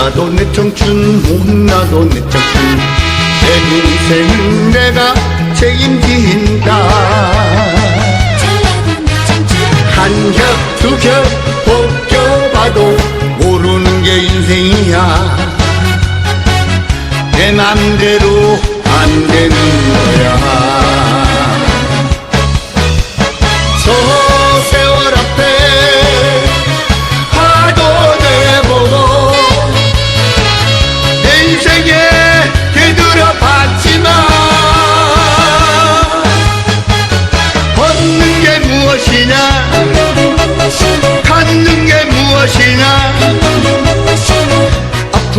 잘나도 내 청춘 못나도 내 청춘. 내 인생 내가 책임진다. 잘나도 내 청춘. 한겹 두겹 벗겨봐도 모르는 게 인생이야. 내 맘대로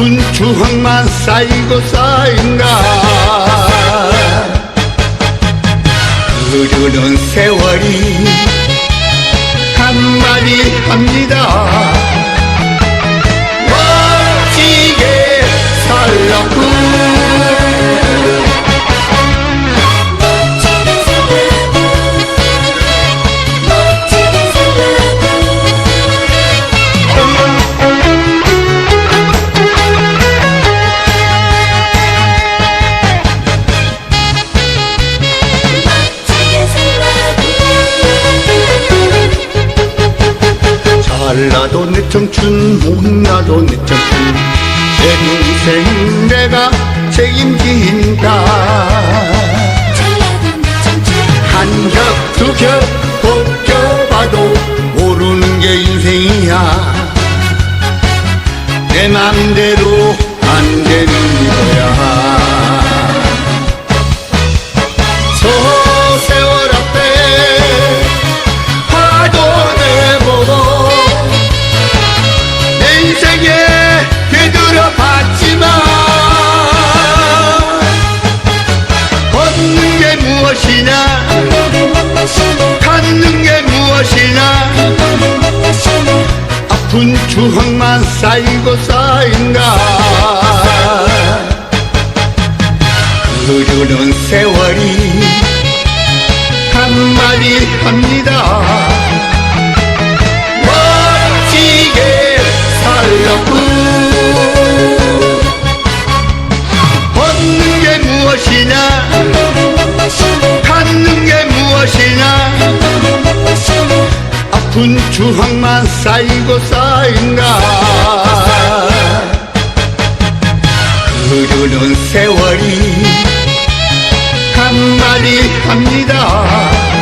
아픈 추억만 쌓이고 쌓인다. 흐르는 세월이 잘나도 내 청춘 못나도 내 청춘. 내 인생 내가 책임진다 한 겹 두 겹 벗겨봐도 모르는 게 인생이야. 내 맘대로 안 되는 무엇이냐? 갖는 게 무엇이냐? 아픈 추억만 쌓이고 쌓인다. 흐르는 세월이 한마디 합니다 게 무엇이냐? 아픈 추억만 쌓이고 쌓인다. 흐르는 세월이 한마디 합니다